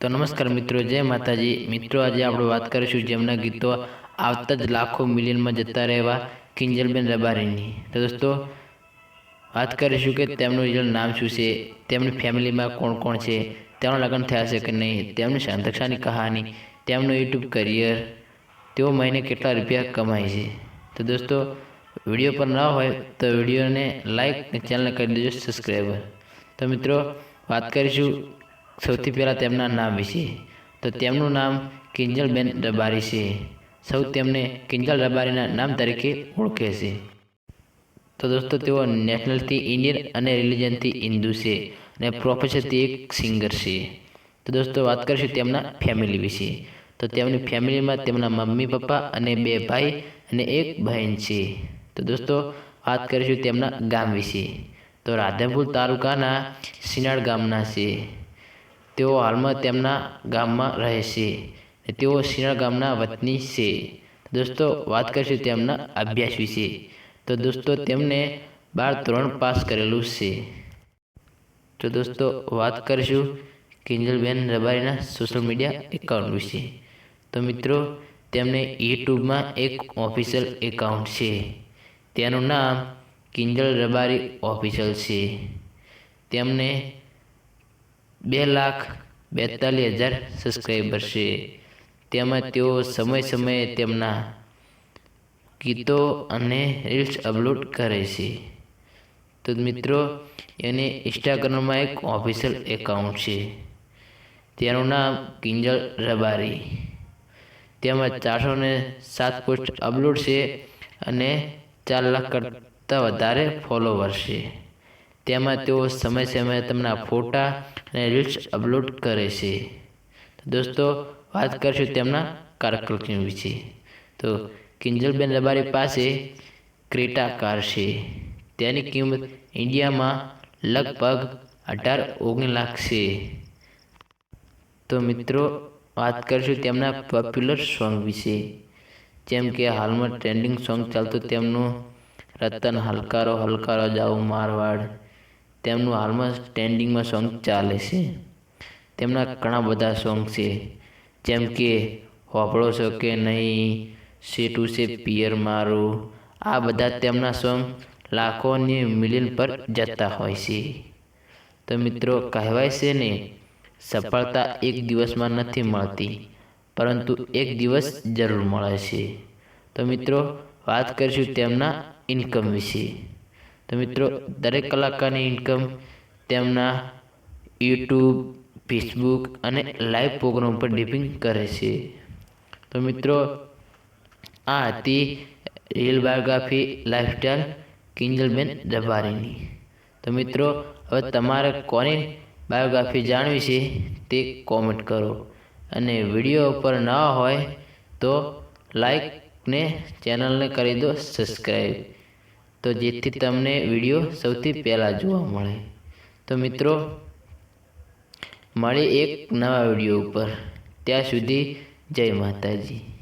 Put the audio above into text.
તો નમસ્કાર મિત્રો, જય માતાજી. મિત્રો, આજે આપણે વાત કરીશું જેમના ગીતો આવતા જ લાખો મિલિયનમાં જતા રહેવા કિંજલબેન રબારીની. તો દોસ્તો, વાત કરીશું કે તેમનું રિઝલ્ટ નામ શું છે, તેમની ફેમિલીમાં કોણ કોણ છે, તેમના લગ્ન થયા છે કે નહીં, તેમની સંતક્ષાની કહાની, તેમનું યુટ્યુબ કરિયર, તેઓ મહિને કેટલા રૂપિયા કમાય છે. તો દોસ્તો, વીડિયો પર ન હોય તો વિડીયોને લાઈક ચેનલ કરી દેજો સબસ્ક્રાઈબર. તો મિત્રો, વાત કરીશું સૌથી પહેલાં તેમના નામ વિશે. તો તેમનું નામ કિંજલબેન રબારી છે. સૌ તેમને કિંજલ રબારીના નામ તરીકે ઓળખે છે. તો દોસ્તો, તેઓ નેશનલથી ઇન્ડિયન અને રિલિજનથી હિન્દુ છે અને પ્રોફેસરથી એક સિંગર છે. તો દોસ્તો, વાત કરીશું તેમના ફેમિલી વિશે. તો તેમની ફેમિલીમાં તેમના મમ્મી, પપ્પા અને બે ભાઈ અને એક બહેન છે. તો દોસ્તો, વાત કરીશું તેમના ગામ વિશે. તો રાધનપુર તાલુકાના સિનાળ ગામના છે. તેઓ હાલમાં તેમના ગામમાં રહે છે તેઓ શિણાળ ગામના વતની છે. દોસ્તો, વાત કરીશું તેમના અભ્યાસ વિશે. તો દોસ્તો, તેમને બાર ધોરણ પાસ કરેલું છે. તો દોસ્તો, વાત કરીશું કિંજલબેન રબારીના સોશિયલ મીડિયા એકાઉન્ટ વિશે. તો મિત્રો, તેમને યુટ્યુબમાં એક ઓફિશિયલ એકાઉન્ટ છે. તેનું નામ કિંજલ રબારી ઓફિશિયલ છે. તેમને બે લાખ બેતાલીસ હજાર સબસ્ક્રાઈબર છે. તેમાં તેઓ સમય સમયે તેમના ગીતો અને રીલ્સ અપલોડ કરે છે. તો મિત્રો, એને ઇન્સ્ટાગ્રામમાં એક ઓફિશિયલ એકાઉન્ટ છે. તેનું નામ કિંજલ રબારી. તેમાં ચારસો ને સાત પોસ્ટ અપલોડ છે અને ચાર લાખ કરતાં વધારે ફોલોવર છે. તેમાં તેઓ સમય સમયે તેમના ફોટા અને રીલ્સ અપલોડ કરે છે. દોસ્તો વાત કરીશું તેમના કારકિર્દી વિશે. તો કિંજલબેન રબારી પાસે ક્રેટા કાર છે. તેની કિંમત ઇન્ડિયામાં લગભગ અઢાર ઓગણીસ લાખ છે. તો મિત્રો વાત કરીશું તેમના પોપ્યુલર સોંગ વિશે. જેમ કે હાલમાં ટ્રેન્ડિંગ સોંગ ચાલતું તેમનું રતન હલકારો હલકારો જાઉં મારવાડ. તેમનું હાલમાં ટ્રેન્ડિંગમાં સોંગ ચાલે છે. તેમના ઘણા બધા સોંગ છે. જેમ કે હોપળો છો કે નહીં? સેટું છે પિયર મારું. આ બધા તેમના સોંગ લાખોની મિલિયન પર જતા હોય છે. તો મિત્રો, કહેવાય છે ને, સફળતા એક દિવસમાં નથી મળતી, પરંતુ એક દિવસ જરૂર મળે છે. તો મિત્રો, વાત કરીશું તેમના ઇન્કમ વિશે. તો મિત્રો, દરેક કલાકારની ઇન્કમ તેમના યુટ્યુબ ફેસબુક અને લાઈવ પ્રોગ્રામ પર ડિપેન્ડ કરે છે. તો મિત્રો, આ હતી રિયલ બાયોગ્રાફી લાઈફસ્ટાઈલ કિંજલબેન રબારીની તો મિત્રો, હવે તમારે કોની બાયોગ્રાફી જાણવી છે તે કોમેન્ટ કરો. અને વીડિયો ઉપર ન હોય તો લાઈક ને ચેનલને કરી દો સબસ્ક્રાઈબ તો જેથી તમને વીડિયો સૌથી પહેલાં જોવા મળે. તો મિત્રો મળી એક નવા વીડિયો ઉપર. ત્યાં સુધી જય માતાજી.